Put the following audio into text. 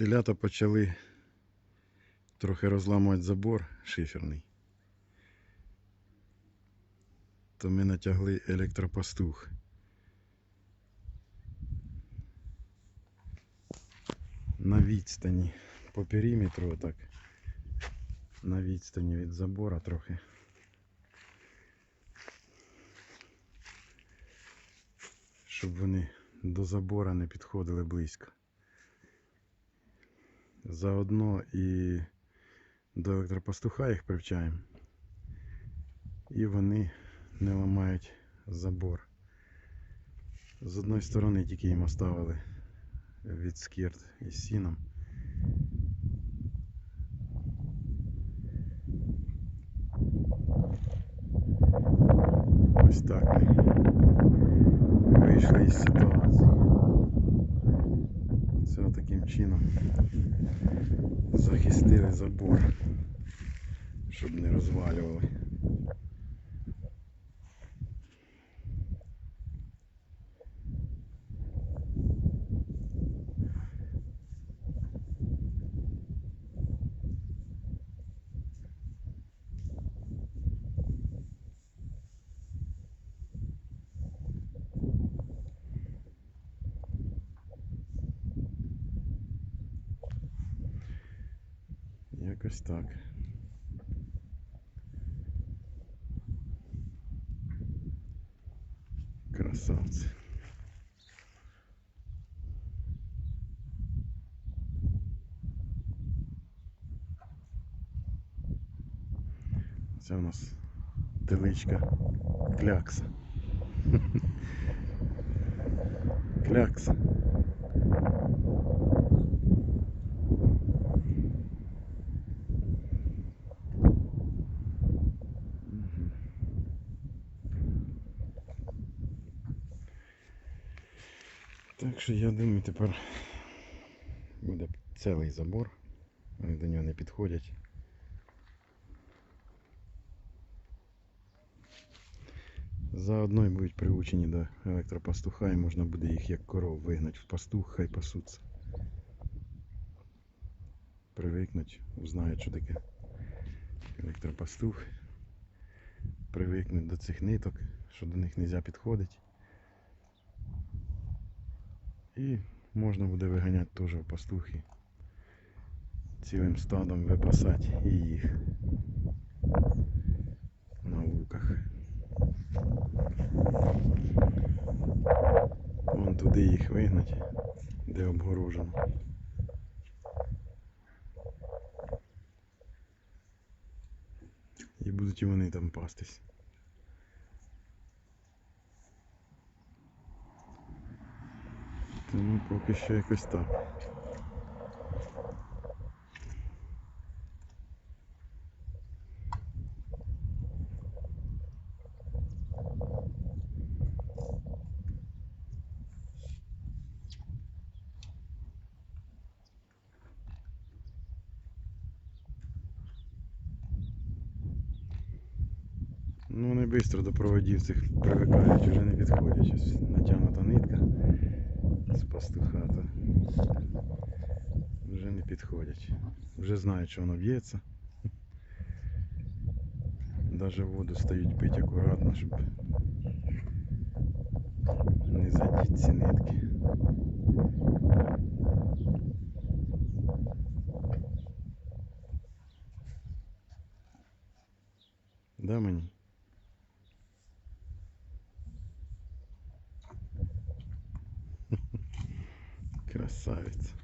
Телята почали трохи розламувати забор шиферний. То ми натягли електропастух. На відстані по периметру отак. На відстані від забора трохи. Щоб вони до забора не підходили близько. Заодно і до електропастуха їх привчаємо. І вони не ламають забор. З одної сторони тільки їм оставили від скірт із сіном. Ось так вийшли із ситуації. Чином захистили забор, щоб не розвалювали. Якось так. Красавці. Це у нас теличка клякса. Клякса. Так що я думаю, тепер буде цілий забор. Вони до нього не підходять. Заодно й будуть приучені до електропастуха і можна буде їх як коров вигнати в пастух, хай пасуться. Привикнуть, узнають, що таке електропастух. Привикнуть до цих ниток, що до них не можна підходити. І можна буде виганяти теж в пастухи. Цілим стадом випасати і їх на луках. Вон туди їх вигнать, де обгорожено. І будуть вони там пастись. Тому поки що якось так. Ну, вони швидко до проводів цих привикають, вже не підходять. Натягнута нитка з пастуха, то вже не підходять. Вже знають, що воно б'ється. Даже воду стають пити акуратно, щоб не задіти ці нитки. Да, мені? Красавець.